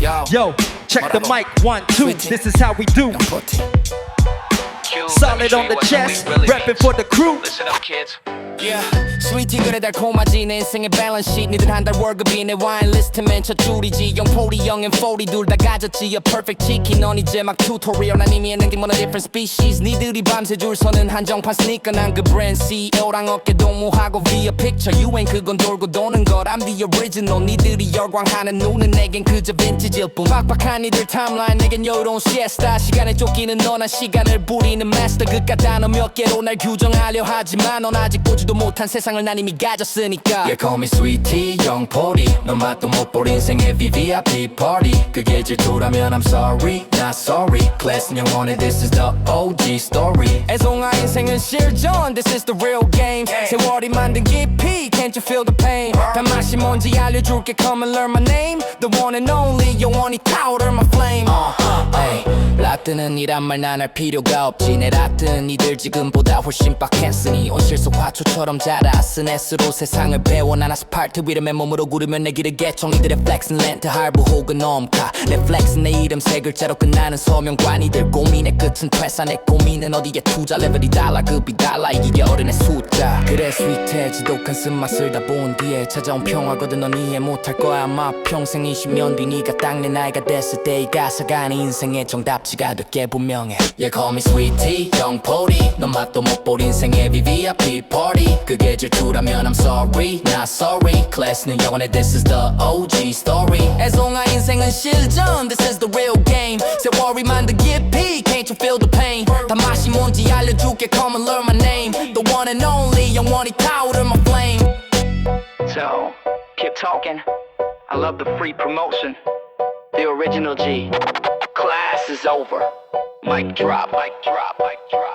Yo. Yo, check the mic, one, two. This is how we do. Solid on the chest, reppin' for the crew. Listen up, kids. Yeah, 스위티 그래 달콤하지. 내 인생의 밸런스 시트 니들 한 달 월급이 내 와인 리스트 맨 첫 줄이지. 영포리 영앤 포리 둘다 가졌지. A perfect 치킨 넌 이제 막 튜토리얼 난 이미 했는데 뭐는 different species. 니들이 밤새 줄 서는 한정판 스니커 난 그 브랜드 CEO랑 어깨 동무하고 via picture. 유행 그건 돌고 도는 것. I'm the original. 니들이 열광하는 눈은 내겐 그저 빈티지일 뿐. 빡빡한 니들 타임라인 내겐 여유로운 siesta. 시간에 쫓기는 너난 시간을 부리는 마스터 그깟 단어 몇 개로 날 규정하려 하지만 넌 아직 보지도 못한 세상을 난 이미 가졌으니까 Yeah call me sweetie 영포리 너 맛도 못 볼 인생의 VVIP party 그게 질투라면 I'm sorry not sorry 클래스는 영원해 this is the OG story 애송아 인생은 실전 this is the real game 세월이 만든 깊이 can't you feel the pain 단맛이 뭔지 알려줄게 come and learn my name the one and only 영원히 타오를 my flame uh, 라뜨는 이란 말 난 할 필요가 없지. 내 라뜨는 니들 지금보다 훨씬 빡했으니 온실속 화초처럼 자라 스네스로 세상을 배워 난 아스팔트 위를 맨몸으로 구르면 내 길을 개청 이들의 플렉스는 렌트 할부 혹은 넘카 내 플렉스는 내 이름 세 글자로 끝나는 서명관 이들. 고민의 끝은 퇴사. 내 고민은 어디에 투자 레벨이 달라. 급이 달라. 이게 어른의 숫자. 그래 스윗해. 지독한 쓴맛을 다 본 뒤에 찾아온 평화거든 넌 이해 못할 거야. 아마 평생 20년 뒤 네가 딱 내 나이가 됐을 때 이 가사가 네 인생의 정답지가 될게 분명해 Yeah call me sweetie 영포리 넌 맛도 못 볼 인생의 VVIP party 그게 질투라면 I'm sorry not sorry 클래스는 영원해 this is the OG story 애송아 인생은 실전 this is the real game 세월이 만든 깊이 can't you feel the pain 단맛이 뭔지 알려줄게 come and learn my name the one and only 영원히 타오를 my flame So, keep talking. I love the free promotion. The original G. Class is over. Mic drop, mic drop, mic drop.